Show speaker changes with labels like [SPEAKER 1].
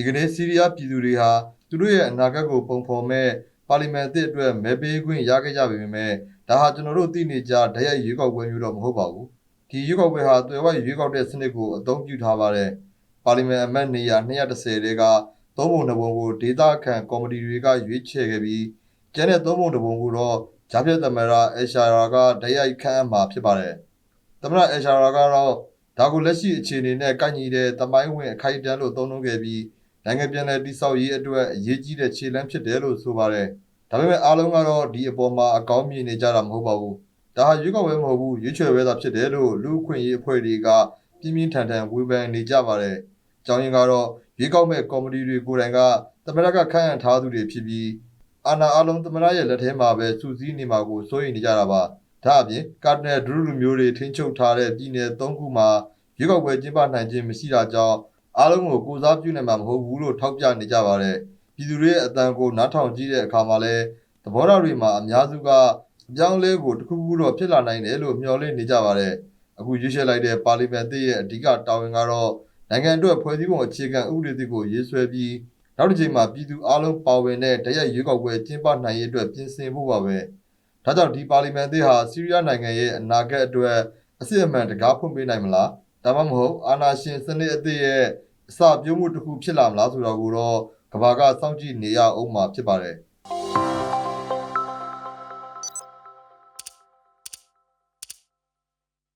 [SPEAKER 1] ဒီကနေ့ဆီးရီးယားပြည်သူတွေဟာသူတို့ရဲ့အနာဂတ်ကိုပုံဖော်မဲ့ပါလီမန်အသစ်အတွက်မဲပေးခွင့်ရခဲ့ကြပေမဲ့ဒါဟာကျွန်တော်တို့သိနေကြဓာတ်ရိုက်ရွေးကောက်ပွဲမျိုးတော့မဟုတ်ပါဘူးဒီရွေးကောက်ပွဲဟာတွေ့ဝိုက်ရွေးကောက်တဲ့စနစ်ကိုအသုံးပြုထားပါတယ်ပါလီမန်အမတ်နေရာ230တဲကသုံးပုံတစ်ပုံကိုဒေတာခံကော်မတီတွေကရွေးချယ်ခဲ့ပြီးကျန်တဲ့သုံးပုံတစ်ပုံကိုတော့ဂျာပြတ်သမရာအရှာရာကဓာတ်ရိုက်ခန့်အပ်မှာဖြစ်ပါတယ်သမရအရှာရာကတော့ဒါကိုလက်ရှိအခြေအနေနဲ့ကိုက်ညီတဲ့တမိုင်းဝင်အခိုက်အတန့်လို့သုံးနှုန်းခဲ့ပြီး နိုင်ငံပြန်လည်တိဆောက်ရေးအတွက်အရေးကြီးတဲ့ခြေလှမ်းဖြစ်တယ်လို့ဆိုပါတယ်။ဒါပေမဲ့အားလုံးကတော့ဒီအပေါ်မှာအကောင်းမြင်နေကြတာမဟုတ်ပါဘူး။ဒါဟာရွေးကောက်ပွဲမဟုတ်ဘူးရွေးချယ်ပွဲသာဖြစ်တယ်လို့လူ့အခွင့်အရေးအဖွဲ့တွေကပြင်းပြင်းထန်ထန်ဝေဖန်နေကြပါတယ်။အကြောင်းရင်းကတော့ရွေးကောက်မဲ့ကော်မတီတွေကိုယ်တိုင်ကသမရကခန့်အပ်ထားသူတွေဖြစ်ပြီးအာဏာအလုံးသမရရဲ့လက်ထဲမှာပဲစူးစီးနေမှာကိုစိုးရိမ်နေကြတာပါ။ဒါအပြင်ကာတနယ်ဒရုလူမျိုးတွေထိန်းချုပ်ထားတဲ့ပြည်နယ်၃ခုမှာရွေးကောက်ပွဲကျင်းပနိုင်ခြင်းမရှိတာကြောင့် အားလုံးကိုကိုစားပြုနိုင်မှာမဟုတ်ဘူးလို့ထောက်ပြနေကြပါတယ်။ပြည်သူတွေရဲ့အတန်ကိုနားထောင်ကြည့်တဲ့အခါမှာလဲသဘောထားတွေမှာအများစုကအပြောင်းအလဲကိုတစ်ခုခုတော့ဖြစ်လာနိုင်တယ်လို့မျှော်လင့်နေကြပါတယ်။အခုရွေးချယ်လိုက်တဲ့ပါလီမန်သစ်ရဲ့အဓိကတာဝန်ကတော့နိုင်ငံအတွက်ဖွဲ့စည်းပုံအခြေခံဥပဒေသစ်ကိုရေးဆွဲပြီးနောက်တစ်ချိန်မှာပြည်သူအလုံးပါဝင်တဲ့တရက်ရွေးကောက်ပွဲကျင်းပနိုင်ရေးအတွက်ပြင်ဆင်ဖို့ပါပဲ။ဒါကြောင့်ဒီပါလီမန်သစ်ဟာဆီးရီးယားနိုင်ငံရဲ့အနာဂတ်အတွက်အစစ်အမှန်တကားဖွင့်ပေးနိုင်မလား။ဒါမှမဟုတ်အာဏာရှင်စနစ်အသစ်ရဲ့ အစပြုံးမှုတစ်ခုဖြစ်လာမလားဆိုတော့ကိုတော့ကဘာကစောင့်ကြည့်နေရအောင်မှာဖြစ်ပါတယ်